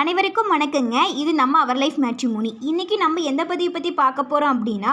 அனைவருக்கும் வணக்கங்க. இது நம்ம அவர் லைஃப் மேட்ரிமோனி இன்றைக்கி நம்ம எந்த பதிவை பற்றி பார்க்க போகிறோம் அப்படின்னா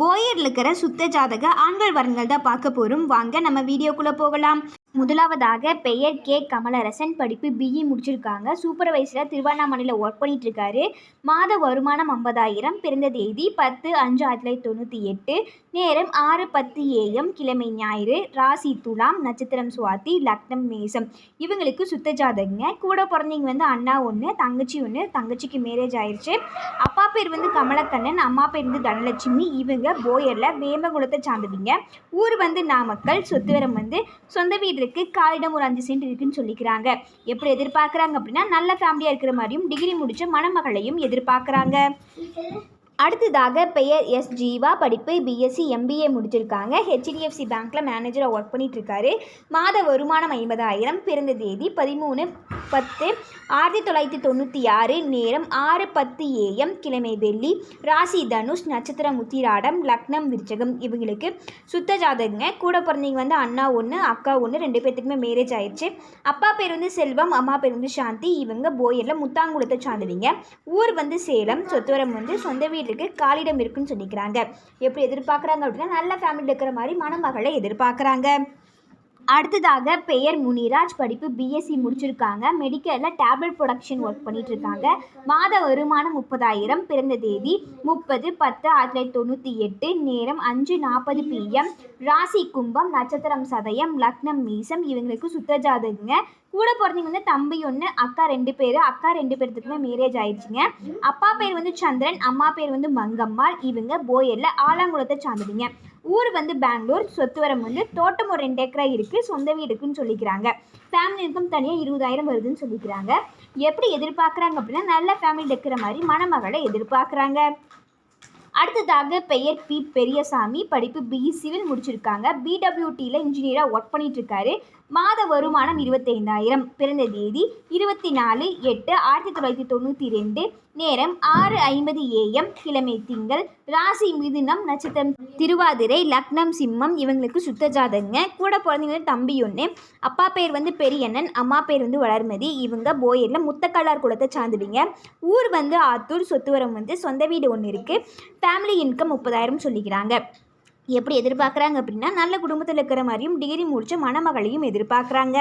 போயரில் இருக்கிற சுத்த ஜாதக ஆண்கள் வரன்கள் தான் பார்க்க போகிறோம் வாங்க நம்ம வீடியோக்குள்ளே போகலாம். முதலாவதாக பெயர் கே. கமலரசன் படிப்பு பிஇ e. முடிச்சிருக்காங்க. சூப்பர்வைசராக திருவண்ணாமலையில் ஒர்க் பண்ணிகிட்ருக்காரு மாத வருமானம் ஐம்பதாயிரம். பிறந்த தேதி பத்து அஞ்சு ஆயிரத்தி தொள்ளாயிரத்தி தொண்ணூற்றி எட்டு. நேரம் ஆறு பத்து ஏஎம் கிழமை ஞாயிறு. ராசி துலாம். நட்சத்திரம் சுவாதி. லக்னம் மேசம். இவங்களுக்கு சுத்த ஜாதகங்க. கூட பிறந்தவங்க வந்து அண்ணா ஒன்று தங்கச்சி ஒன்று தங்கச்சிக்கு மேரேஜ் ஆயிடுச்சு அப்பா பேர் வந்து கமலக்கண்ணன். அம்மா பேர் வந்து தனலட்சுமி. இவங்க போயரில் வேமகுலத்தை சார்ந்தவங்க. ஊர் வந்து நாமக்கல். சொத்துவரம் வந்து சொந்த வீடு இருக்கு. காலிடம் ஒரு அஞ்சு சென்ட் இருக்குன்னு சொல்லிக்கிறாங்க. எப்படி எதிர்பார்க்குறாங்க அப்படின்னா நல்ல ஃபேமிலியாக இருக்கிற மாதிரியும் டிகிரி முடித்த மணமகளையும் எதிர்பார்க்குறாங்க. அடுத்ததாக பெயர் எஸ் ஜீவா படிப்பு பிஎஸ்சி எம்பிஏ முடிச்சிருக்காங்க. ஹெச்டிஎஃப்சி பேங்க்கில் மேனேஜராக ஒர்க் பண்ணிட்டுருக்காரு. மாத வருமானம் ஐம்பதாயிரம் பிறந்த தேதி பதிமூணு பத்து ஆயிரத்தி தொள்ளாயிரத்தி தொண்ணூற்றி ஆறு நேரம் ஆறு பத்து ஏஎம் கிழமை வெள்ளி ராசி தனுஷ் நட்சத்திரம் உத்திராடம் லக்னம் விருச்சகம் இவங்களுக்கு சுத்த ஜாதகங்க. கூட பிறந்தவங்க வந்து அண்ணா ஒன்று அக்கா ஒன்று ரெண்டு பேர்த்துக்குமே மேரேஜ் ஆயிடுச்சு. அப்பா பேர் வந்து செல்வம் அம்மா பேர் வந்து சாந்தி. இவங்க போயரில் முத்தாங்குளத்தை சார்ந்தவங்க. ஊர் வந்து சேலம் சொத்துவரம் வந்து சொந்த வீடு இருக்குது காலிடம் இருக்குன்னு சொல்லிக்கிறாங்க. எப்படி எதிர்பார்க்குறாங்க அப்படின்னா நல்ல ஃபேமிலியில் இருக்கிற மாதிரி மணமகளை எதிர்பார்க்குறாங்க. அடுத்ததாக பெயர் முனிராஜ் படிப்பு பிஎஸ்சி முடிச்சிருக்காங்க. மெடிக்கலில் டேப்லெட் ப்ரொடக்ஷன் ஒர்க் பண்ணிட்டு இருக்காங்க மாத வருமானம் முப்பதாயிரம் பிறந்த தேதி முப்பது பத்து ஆயிரத்தி தொள்ளாயிரத்தி தொண்ணூற்றி எட்டு நேரம் அஞ்சு நாற்பது பிஎம் ராசி கும்பம் நட்சத்திரம் சதயம் லக்னம் மீசம் இவங்களுக்கு சுத்த ஜாதகங்க. கூட பிறந்தவங்க வந்து தம்பி ஒன்று அக்கா ரெண்டு பேர். அக்கா ரெண்டு பேர்த்துக்குமே மேரேஜ் ஆயிடுச்சுங்க. அப்பா பேர் வந்து சந்திரன் அம்மா பேர் வந்து மங்கம்மாள். இவங்க போயரில் ஆலாங்குளத்தை சார்ந்ததுங்க. ஊர் வந்து பெங்களூர் சொத்துவரம் வந்து தோட்டம் ஒரு ரெண்டு ஏக்கரா இருக்குது சொந்த வீடுக்குன்னு சொல்லிக்கிறாங்க. ஃபேமிலி இன்கம் தனியாக இருபதாயிரம் வருதுன்னு சொல்லிக்கிறாங்க. எப்படி எதிர்பார்க்குறாங்க அப்படின்னா நல்ல ஃபேமிலி இருக்கிற மாதிரி மணமகளை எதிர்பார்க்குறாங்க. அடுத்ததாக பெயர் பி பெரியசாமி படிப்பு பிஇ சிவில் முடிச்சிருக்காங்க. பிடபிள்யூடியில் இன்ஜினியராக ஒர்க் பண்ணிட்டு மாத வருமானம் இருபத்தைந்தாயிரம். பிறந்த தேதி இருபத்தி நாலு எட்டு ஆயிரத்தி தொள்ளாயிரத்தி தொண்ணூற்றி ரெண்டு. நேரம் ஆறு ஐம்பது ஏஎம் கிழமை திங்கள். ராசி மிதுனம் நட்சத்திரம். திருவாதிரை லக்னம் சிம்மம் இவங்களுக்கு சுத்த ஜாதகங்க. கூட பிறந்தவங்க தம்பி ஒன்று அப்பா பேர் வந்து பெரியண்ணன் அம்மா பேர் வந்து வளர்மதி. இவங்க போயரில் முத்தக்கல்லார் குளத்தை சார்ந்துவிங்க. ஊர் வந்து ஆத்தூர் சொத்துவரம் வந்து சொந்த வீடு ஒன்று இருக்குது ஃபேமிலி இன்கம் முப்பதாயிரம் சொல்லிக்கிறாங்க. எப்படி எதிர்பார்க்குறாங்க அப்படின்னா நல்ல குடும்பத்தில் இருக்கிற மாதிரியும் டிகிரி முடித்த மணமகளையும் எதிர்பார்க்குறாங்க.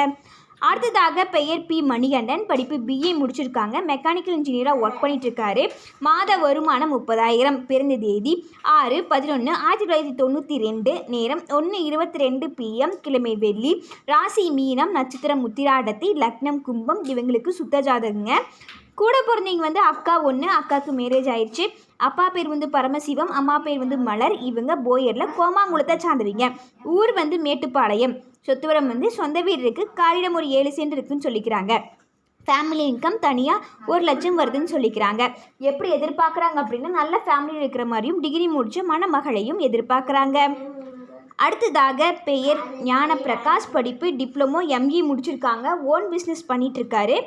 அடுத்ததாக பெயர் பி. மணிகண்டன். படிப்பு பிஏ முடிச்சிருக்காங்க. மெக்கானிக்கல் இன்ஜினியராக ஒர்க் பண்ணிட்டுருக்காரு. மாத வருமானம் முப்பதாயிரம். பிறந்த தேதி ஆறு பதினொன்று ஆயிரத்தி தொள்ளாயிரத்தி தொண்ணூற்றி ரெண்டு. நேரம் ஒன்று இருபத்தி ரெண்டு பிஎம் கிழமை வெள்ளி. ராசி மீனம் நட்சத்திரம் உத்திராடத்தி லக்னம் கும்பம் இவங்களுக்கு சுத்த ஜாதகங்க. கூட பிறந்தவங்க வந்து அக்கா ஒன்று அக்காவுக்கு மேரேஜ் ஆயிடுச்சு அப்பா பேர் வந்து பரமசிவம் அம்மா பேர் வந்து மலர். இவங்க போயரில் கோமாங்குளத்தை சார்ந்தவங்க. ஊர் வந்து மேட்டுப்பாளையம். சொத்துவரம் வந்து சொந்த வீடு இருக்குது காலிடம் ஒரு ஏழு சென்ட் இருக்குன்னு சொல்லிக்கிறாங்க. ஃபேமிலி இன்கம் தனியாக ஒரு லட்சம் வருதுன்னு சொல்லிக்கிறாங்க. எப்படி எதிர்பார்க்குறாங்க அப்படின்னா நல்ல ஃபேமிலியில் இருக்கிற மாதிரியும் டிகிரி முடிச்ச மணமகளையும் எதிர்பார்க்குறாங்க. அடுத்ததாக பெயர் ஞான பிரகாஷ் படிப்பு டிப்ளமோ எம்இ முடிச்சிருக்காங்க. ஓன் பிஸ்னஸ் பண்ணிகிட்ருக்காரு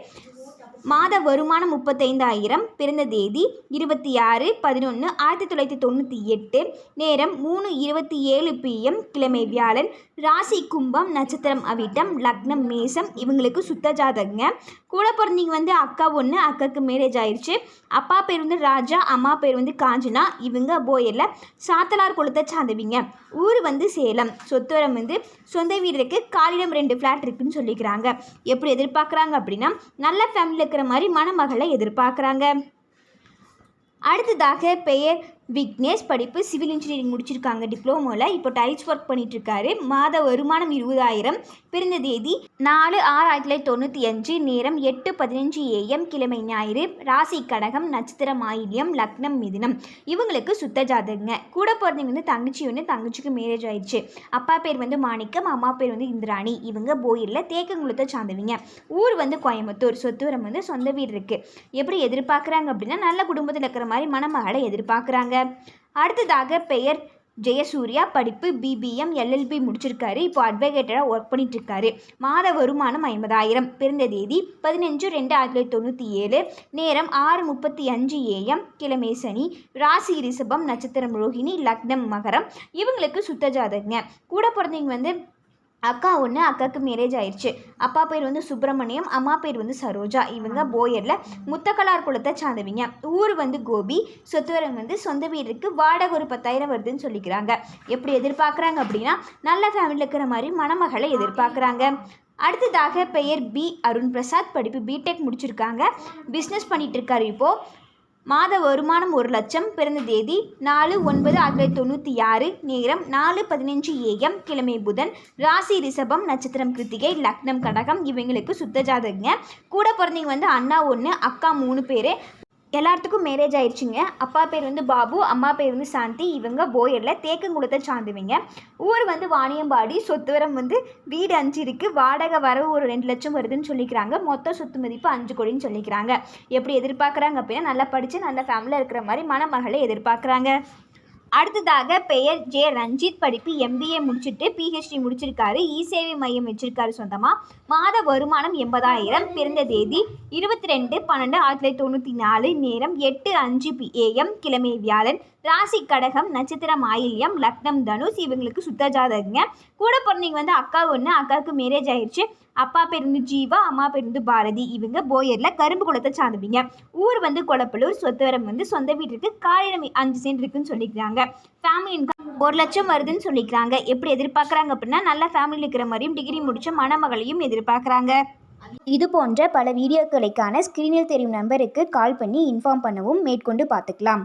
மாத வருமானம் முப்பத்தைந்தாயிரம் பிறந்த தேதி இருபத்தி ஆறு பதினொன்று ஆயிரத்தி தொள்ளாயிரத்தி தொண்ணூற்றி எட்டு நேரம் மூணு இருபத்தி ஏழு பிஎம் கிழமை வியாழன் ராசி கும்பம் நட்சத்திரம் அவிட்டம் லக்னம் மேசம் இவங்களுக்கு சுத்த ஜாதகங்க. கூட பிறந்தீங்க வந்து அக்கா ஒன்று அக்காவுக்கு மேரேஜ் ஆயிடுச்சு அப்பா பேர் வந்து ராஜா அம்மா பேர் வந்து காஞ்சனா இவங்க போயரில் சாத்தலார் குளத்தை சார்ந்தவங்க. ஊர் வந்து சேலம். சொத்துவரம் வந்து சொந்த வீடு இருக்குது காலிடம் ரெண்டு ஃப்ளாட் இருக்குன்னு சொல்லிக்கிறாங்க. எப்படி எதிர்பார்க்குறாங்க அப்படின்னா நல்ல ஃபேமிலியில் இருக்கிற மாதிரி மணமகளை எதிர்பார்க்குறாங்க. அடுத்ததாக பெயர் விக்னேஷ் படிப்பு சிவில் இன்ஜினியரிங் முடிச்சிருக்காங்க. டிப்ளமோவில் இப்போ டைல்ஸ் ஒர்க் பண்ணிட்டு இருக்காரு மாத வருமானம் இருபதாயிரம். பிறந்த தேதி நாலு ஆறு ஆயிரத்தி தொள்ளாயிரத்தி தொண்ணூற்றி அஞ்சு. நேரம் எட்டு பதினஞ்சு ஏஎம் கிழமை ஞாயிறு. ராசி கடகம் நட்சத்திரம் ஆயில்யம் லக்னம் மிதினம். இவங்களுக்கு சுத்த ஜாதகங்க. கூட பிறந்தவங்க வந்து தங்கச்சி ஒன்று தங்கச்சிக்கு மேரேஜ் ஆயிடுச்சு. அப்பா பேர் வந்து மாணிக்கம் அம்மா பேர் வந்து இந்திராணி. இவங்க போயிரில் தேக்கங்குளத்தை சார்ந்தவங்க. ஊர் வந்து கோயம்புத்தூர். சொத்துவரம் வந்து சொந்த வீடு இருக்குது எப்படி எதிர்பார்க்குறாங்க அப்படின்னா நல்ல குடும்பத்தில் இருக்கிற மாதிரி மணமகளை எதிர்பார்க்குறாங்க. அடுத்ததாக பெயர் ஜெயசூர்யா. படிப்பு பிபிஎம் எல்எல்பி முடிச்சிருக்காரு. இப்போ அட்வொகேட்டராக ஒர்க் பண்ணிட்டு இருக்காரு மாத வருமானம் ஐம்பதாயிரம். பிறந்த தேதி பதினஞ்சு ரெண்டு ஆயிரத்தி தொள்ளாயிரத்தி தொண்ணூற்றி ஏழு. நேரம் ஆறு முப்பத்தி அஞ்சு ஏஎம் கிழமை சனி. ராசி ரிஷபம் நட்சத்திரம் ரோஹிணி லக்னம் மகரம். இவங்களுக்கு சுத்த ஜாதகங்க. கூட பிறந்தவங்க வந்து அக்கா ஒன்று அக்காவுக்கு மேரேஜ் ஆயிடுச்சு அப்பா பேர் வந்து சுப்பிரமணியம் அம்மா பேர் வந்து சரோஜா. இவங்க போயரில் முத்தக்கலார் குலத்தை சார்ந்தவங்க. ஊர் வந்து கோபி சொத்துவரம் வந்து சொந்த வீடு இருக்குது வாடகை ஒரு பத்தாயிரம் வருதுன்னு சொல்லிக்கிறாங்க. எப்படி எதிர்பார்க்குறாங்க அப்படின்னா நல்ல ஃபேமிலியில் இருக்கிற மாதிரி மணமகளை எதிர்பார்க்குறாங்க. அடுத்ததாக பெயர் பி. அருண் பிரசாத் படிப்பு பிடெக் முடிச்சிருக்காங்க. பிஸ்னஸ் பண்ணிட்டு இருக்காரு இப்போது மாத வருமானம் ஒரு லட்சம் பிறந்த தேதி நாலு ஒன்பது ஆயிரத்தி தொள்ளாயிரத்தி தொண்ணூற்றி ஆறு நேரம் நாலு பதினஞ்சு ஏஎம் கிழமை புதன். ராசி ரிஷபம் நட்சத்திரம் கிருத்திகை லக்னம் கடகம் இவங்களுக்கு சுத்த ஜாதகங்க. கூட பிறந்தவங்க வந்து அண்ணா ஒன்று அக்கா மூணு பேர். எல்லாத்துக்கும் மேரேஜ் ஆயிடுச்சுங்க. அப்பா பேர் வந்து பாபு அம்மா பேர் வந்து சாந்தி. இவங்க போயரில் தேக்கங்குளத்தை சார்ந்துவிங்க ஊர் வந்து வாணியம்பாடி சொத்துவரம் வந்து வீடு அஞ்சு இருக்குது வாடகை வரவு ஒரு ரெண்டு லட்சம் வருதுன்னு சொல்லிக்கிறாங்க. மொத்த சொத்து மதிப்பு அஞ்சு கோடின்னு சொல்லிக்கிறாங்க. எப்படி எதிர்பார்க்குறாங்க அப்படின்னா நல்லா படித்து நல்ல ஃபேமிலியில் இருக்கிற மாதிரி மணமகளை எதிர்பார்க்குறாங்க. அடுத்ததாக பெயர் ஜே ரஞ்சித் படிப்பு எம்பிஏ முடிச்சுட்டு பிஹெச்டி முடிச்சிருக்காரு. இ சேவை மையம் வச்சிருக்காரு சொந்தமாக மாத வருமானம் எண்பதாயிரம். பிறந்த தேதி இருபத்தி ரெண்டு பன்னெண்டு ஆயிரத்தி தொள்ளாயிரத்தி தொண்ணூற்றி நாலு. நேரம் எட்டு அஞ்சு பி ஏஎம் கிழமை வியாழன். ராசி கடகம் நட்சத்திரம் ஆயில்யம் லக்னம் தனுஷ் இவங்களுக்கு சுத்த ஜாதகங்க. கூட பிறந்தவங்க வந்து அக்கா ஒன்று அக்காவுக்கு மேரேஜ் ஆயிடுச்சு அப்பா பேருந்து ஜீவா அம்மா பேருந்து பாரதி. இவங்க போயரில் கரும்பு குளத்தை சார்ந்தவங்க. ஊர் வந்து கொளப்பலூர் சொத்துவரம் வந்து சொந்த வீட்டிற்கு காலிடம் அஞ்சு சென்ட் இருக்குன்னு சொல்லிக்கிறாங்க. ஃபேமிலி இன்கம் ஒரு லட்சம் வருதுன்னு சொல்லிக்கிறாங்க. எப்படி எதிர்பார்க்குறாங்க அப்படின்னா நல்ல ஃபேமிலி இருக்கிற மாதிரியும் டிகிரி முடித்த மணமகளையும் எதிர்பார்க்குறாங்க. இது போன்ற பல வீடியோக்களுக்கான ஸ்க்ரீனில் தெரியும் நம்பருக்கு கால் பண்ணி இன்ஃபார்ம் பண்ணவும் மேற்கொண்டு பார்த்துக்கலாம்.